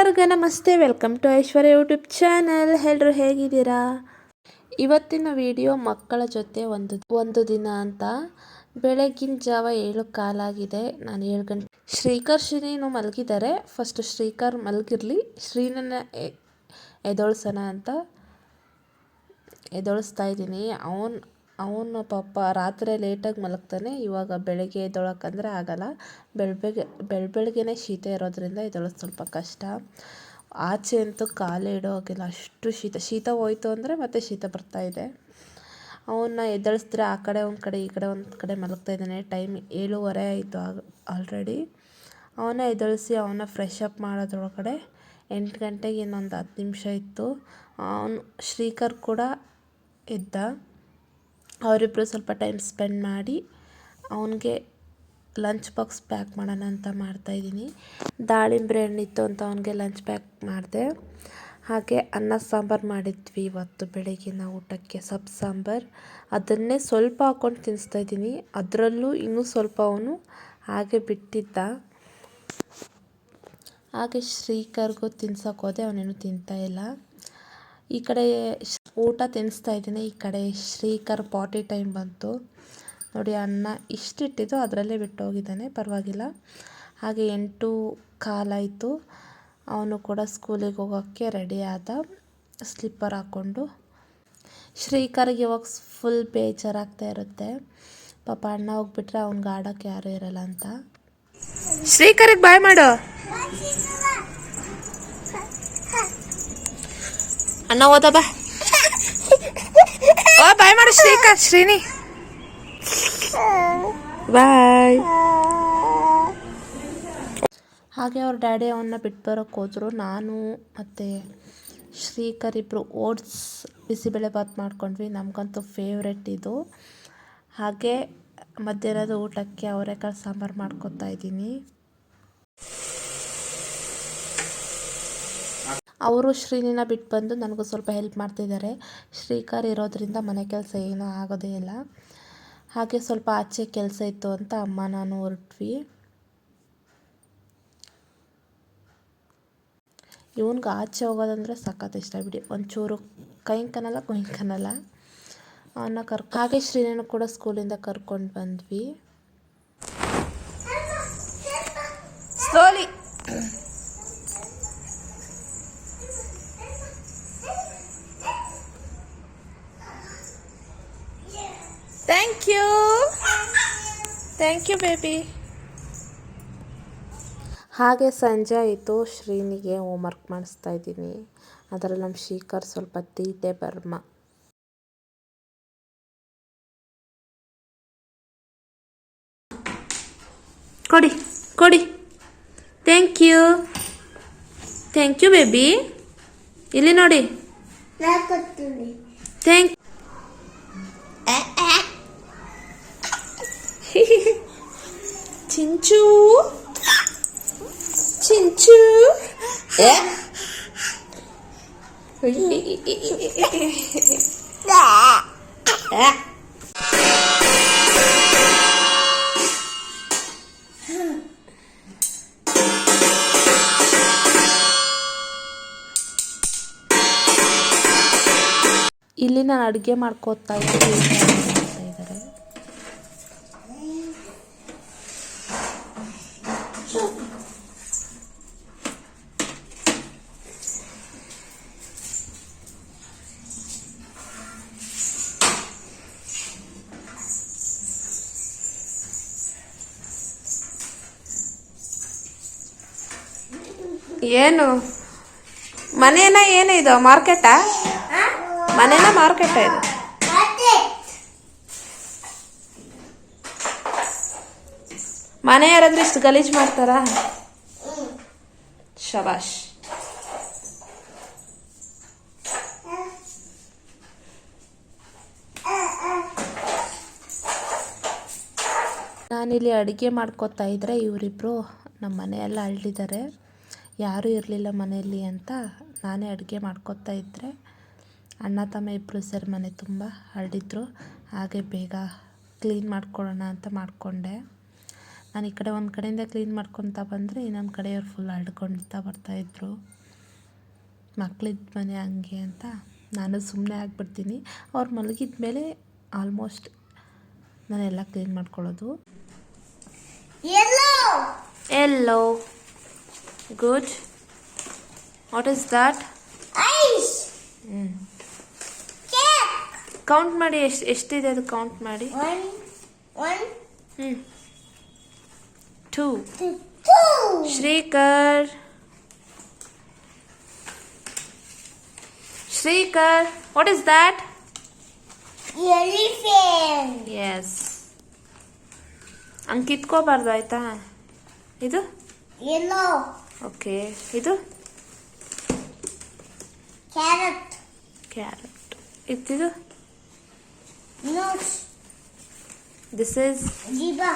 ಎಲ್ಲರಿಗೂ ನಮಸ್ತೆ. Welcome to Aishwarya YouTube channel. ಎಲ್ಲರೂ ಹೇಗಿದ್ದೀರಾ? ಇವತ್ತಿನ ವಿಡಿಯೋ ಮಕ್ಕಳ ಜೊತೆ ಒಂದು ಒಂದು ದಿನ ಅಂತ. ಬೆಳಗಿನ ಜಾವ ಏಳು ಕಾಲಾಗಿದೆ. ನಾನು ಏಳು ಗಂಟೆ. ಶ್ರೀಕರ್ ಶ್ರೀನು ಮಲಗಿದ್ದಾರೆ. ಫಸ್ಟ್ ಶ್ರೀಕರ್ ಮಲಗಿರಲಿ. ಶ್ರೀನನ್ನ ಎದೊಳ್ಸೋಣ ಅಂತ ಎದೊಳಿಸ್ತಾ ಇದ್ದೀನಿ. ಅವನು ಅವನು ಪಾಪ ರಾತ್ರಿ ಲೇಟಾಗಿ ಮಲಗ್ತಾನೆ, ಇವಾಗ ಬೆಳಗ್ಗೆ ಎದ್ದೊಳಕ್ಕಂದ್ರೆ ಆಗಲ್ಲ. ಬೆಳಬೆಗೆ ಬೆಳ ಬೆಳಗ್ಗೆನೇ ಶೀತ ಇರೋದ್ರಿಂದ ಎದ್ದೊಳೋದು ಸ್ವಲ್ಪ ಕಷ್ಟ. ಆಚೆ ಅಂತೂ ಕಾಲೇ ಇಡೋ ಅಷ್ಟು ಶೀತ. ಶೀತ ಹೋಯಿತು ಅಂದರೆ ಮತ್ತೆ ಶೀತ ಬರ್ತಾ ಇದೆ. ಅವನ್ನ ಎದ್ದಳಿಸಿದ್ರೆ ಆ ಕಡೆ ಒಂದು ಕಡೆ, ಈ ಕಡೆ, ಒಂದು ಕಡೆ ಮಲಗ್ತಾ ಇದ್ದಾನೆ. ಟೈಮ್ ಏಳುವರೆ ಆಯಿತು ಆಗ, ಆಲ್ರೆಡಿ. ಅವನ್ನ ಎದ್ದಳಿಸಿ ಅವನ್ನ ಫ್ರೆಶ್ ಅಪ್ ಮಾಡೋದ್ರೊಳಗಡೆ ಎಂಟು ಗಂಟೆಗೆ ಇನ್ನೊಂದು ಹತ್ತು ನಿಮಿಷ ಇತ್ತು. ಅವನು ಶ್ರೀಕರ್ ಕೂಡ ಎದ್ದ. ಅವರಿಬ್ಬರು ಸ್ವಲ್ಪ ಟೈಮ್ ಸ್ಪೆಂಡ್ ಮಾಡಿ ಅವನಿಗೆ ಲಂಚ್ ಬಾಕ್ಸ್ ಪ್ಯಾಕ್ ಮಾಡೋಣ ಅಂತ ಮಾಡ್ತಾಯಿದ್ದೀನಿ ದಾಳಿಂಬ್ರೆ ಹಣ್ಣಿತ್ತು ಅಂತ ಅವನಿಗೆ ಲಂಚ್ ಪ್ಯಾಕ್ ಮಾಡಿದೆ. ಹಾಗೆ ಅನ್ನ ಸಾಂಬಾರು ಮಾಡಿದ್ವಿ ಇವತ್ತು ಬೆಳಗಿನ ಊಟಕ್ಕೆ, ಸಬ್ ಸಾಂಬಾರು. ಅದನ್ನೇ ಸ್ವಲ್ಪ ಹಾಕ್ಕೊಂಡು ತಿನ್ನಿಸ್ತಾ ಇದ್ದೀನಿ. ಅದರಲ್ಲೂ ಇನ್ನೂ ಸ್ವಲ್ಪ ಅವನು ಹಾಗೆ ಬಿಟ್ಟಿದ್ದ. ಹಾಗೆ ಶ್ರೀಕರ್ಗೂ ತಿನ್ಸೋಕ್ಕೋದೆ ಅವನೇನು ಇಲ್ಲ. ಈ ಕಡೆ ಶ್- ಊಟ ತಿನ್ನಿಸ್ತಾ ಇದ್ದೀನಿ. ಈ ಕಡೆ ಶ್ರೀಕರ್ ಪಾಟಿ ಟೈಮ್ ಬಂತು. ನೋಡಿ ಅನ್ನ ಇಷ್ಟಿಟ್ಟಿದ್ದು ಅದರಲ್ಲೇ ಬಿಟ್ಟು ಹೋಗಿದ್ದಾನೆ ಪರವಾಗಿಲ್ಲ. ಹಾಗೆ ಎಂಟು ಕಾಲಾಯಿತು. ಅವನು ಕೂಡ ಸ್ಕೂಲಿಗೆ ಹೋಗೋಕ್ಕೆ ರೆಡಿ ಆದ ಸ್ಲಿಪ್ಪರ್ ಹಾಕ್ಕೊಂಡು. ಶ್ರೀಕರ್ಗೆ ಇವಾಗ ಫುಲ್ ಬೇಜಾರಾಗ್ತಾ ಇರುತ್ತೆ. ಪಾಪ ಅಣ್ಣ ಹೋಗ್ಬಿಟ್ರೆ ಅವ್ನಿಗೆ ಆಡೋಕ್ಕೆ ಯಾರೂ ಇರಲ್ಲ ಅಂತ. ಶ್ರೀಕರಿಗೆ ಬಾಯ್ ಮಾಡು. ಅಣ್ಣ ಹೋದ ಬಾ. ಬಾಯ್ ಮಾಡು ಶ್ರೀಕಾ ಶ್ರೀನಿ. ಬಾಯ್. ಹಾಗೆ ಅವ್ರ ಡ್ಯಾಡಿ ಅವನ್ನ ಬಿಟ್ಟು ಬರೋಕ್ಕೆ ಹೋದ್ರು. ನಾನು ಮತ್ತು ಶ್ರೀಕರ್ ಇಬ್ಬರು ಓಟ್ಸ್ ಬಿಸಿಬೇಳೆಭಾತ್ ಮಾಡ್ಕೊಂಡ್ವಿ. ನಮಗಂತೂ ಫೇವ್ರೆಟ್ ಇದು. ಹಾಗೆ ಮಧ್ಯಾಹ್ನದ ಊಟಕ್ಕೆ ಅವರೆಕಾಳು ಸಾಂಬಾರು ಮಾಡ್ಕೊತಾ ಇದ್ದೀನಿ. ಅವರು ಶ್ರೀನಿನ ಬಿಟ್ಟು ಬಂದು ನನಗೂ ಸ್ವಲ್ಪ ಹೆಲ್ಪ್ ಮಾಡ್ತಿದ್ದಾರೆ. ಶ್ರೀಕರ್ ಇರೋದ್ರಿಂದ ಮನೆ ಕೆಲಸ ಏನೂ ಆಗೋದೇ ಇಲ್ಲ. ಹಾಗೆ ಸ್ವಲ್ಪ ಆಚೆ ಕೆಲಸ ಇತ್ತು ಅಂತ ಅಮ್ಮ ನಾನು ಹೊರಟ್ವಿ. ಇವನ್ಗೆ ಆಚೆ ಹೋಗೋದಂದ್ರೆ ಸಖತ್ ಇಷ್ಟ ಬಿಡಿ. ಒಂಚೂರು ಕೈಂಕನಲ್ಲ ಕೊಯ್ಕನಲ್ಲ ಅವನ್ನ ಕರ್ಕೊ ಹಾಗೆ ಶ್ರೀನನ್ನು ಕೂಡ ಸ್ಕೂಲಿಂದ ಕರ್ಕೊಂಡು ಬಂದ್ವಿ. ಥ್ಯಾಂಕ್ ಯು ಬೇಬಿ ಹಾಗೆ ಸಂಜೆ ಆಯಿತು. ಶ್ರೀನಿಗೆ ಹೋಮ್ವರ್ಕ್ ಮಾಡಿಸ್ತಾ ಇದ್ದೀನಿ. ಅದರಲ್ಲಿ ನಮ್ಮ ಶೀಕರ್ ಸ್ವಲ್ಪ ತೀಟೆ ಬರ್ಮ. ಕೊಡಿ ಕೊಡಿ. Thank you thank you baby ಇಲ್ಲಿ ನೋಡಿ. ಥ್ಯಾಂಕ್ ಚಿಂಚು ಚಿಂಚು ಏ? ಏ? ಇಲ್ಲಿ ನಾನು ಅಡುಗೆ ಮಾಡ್ಕೋತಾ ಇದ್ದೀನಿ ಏನು? ಮನೇನ ಏನು ಇದು ಮಾರ್ಕೆಟಾ? ಮನೇನ ಮಾರ್ಕೆಟ ಇದು? ಮನೆ ಯಾರಾದ್ರೂ ಇಷ್ಟು ಗಲೀಜ್ ಮಾಡ್ತಾರಾ? ಶಬಾಷ್. ನಾನಿಲ್ಲಿ ಅಡುಗೆ ಮಾಡ್ಕೋತಾ ಇದ್ರೆ ಇವರಿಬ್ರು ನಮ್ಮ ಮನೆಯೆಲ್ಲ ಅಳ್ಳಿದ್ದಾರೆ ಯಾರೂ ಇರಲಿಲ್ಲ ಮನೆಯಲ್ಲಿ ಅಂತ ನಾನೇ ಅಡುಗೆ ಮಾಡ್ಕೊತಾ ಇದ್ದರೆ ಅಣ್ಣ ತಮ್ಮ ಇಬ್ಬರು ಸೇರಿ ಮನೆ ತುಂಬ ಹರಡಿದ್ರು. ಹಾಗೆ ಬೇಗ ಕ್ಲೀನ್ ಮಾಡ್ಕೊಳ್ಳೋಣ ಅಂತ ಮಾಡಿಕೊಂಡೆ. ನಾನು ಈ ಕಡೆ ಒಂದು ಕಡೆಯಿಂದ ಕ್ಲೀನ್ ಮಾಡ್ಕೊತಾ ಬಂದರೆ ಇನ್ನೊಂದು ಕಡೆಯವ್ರು ಫುಲ್ ಹರಡ್ಕೊಳ್ತಾ ಬರ್ತಾಯಿದ್ರು ಮಕ್ಳಿದ್ದ ಮನೆ ಹಂಗೆ ಅಂತ ನಾನು ಸುಮ್ಮನೆ ಆಗಿಬಿಡ್ತೀನಿ. ಅವ್ರು ಮಲಗಿದ ಮೇಲೆ ಆಲ್ಮೋಸ್ಟ್ ನಾನೆಲ್ಲ ಕ್ಲೀನ್ ಮಾಡ್ಕೊಳ್ಳೋದು. ಎಲ್ಲೋ Good what is that Ice. ಹ್ಞೂ Cake. ಕೌಂಟ್ ಮಾಡಿ ಎಷ್ಟು ಎಷ್ಟಿದೆ ಅದು ಕೌಂಟ್ ಮಾಡಿ One. One. ಹ್ಞೂ two Two. Two. Shreekar Shreekar what is that Elephant. Yes ಹಂಗೆ ಕಿತ್ಕೋಬಾರ್ದು ಆಯ್ತಾ ಇದು Yellow. ಓಕೆ ಇದು Carrot. ಕ್ಯಾರೆಟ್ ಇದು Nose. This is Zebra.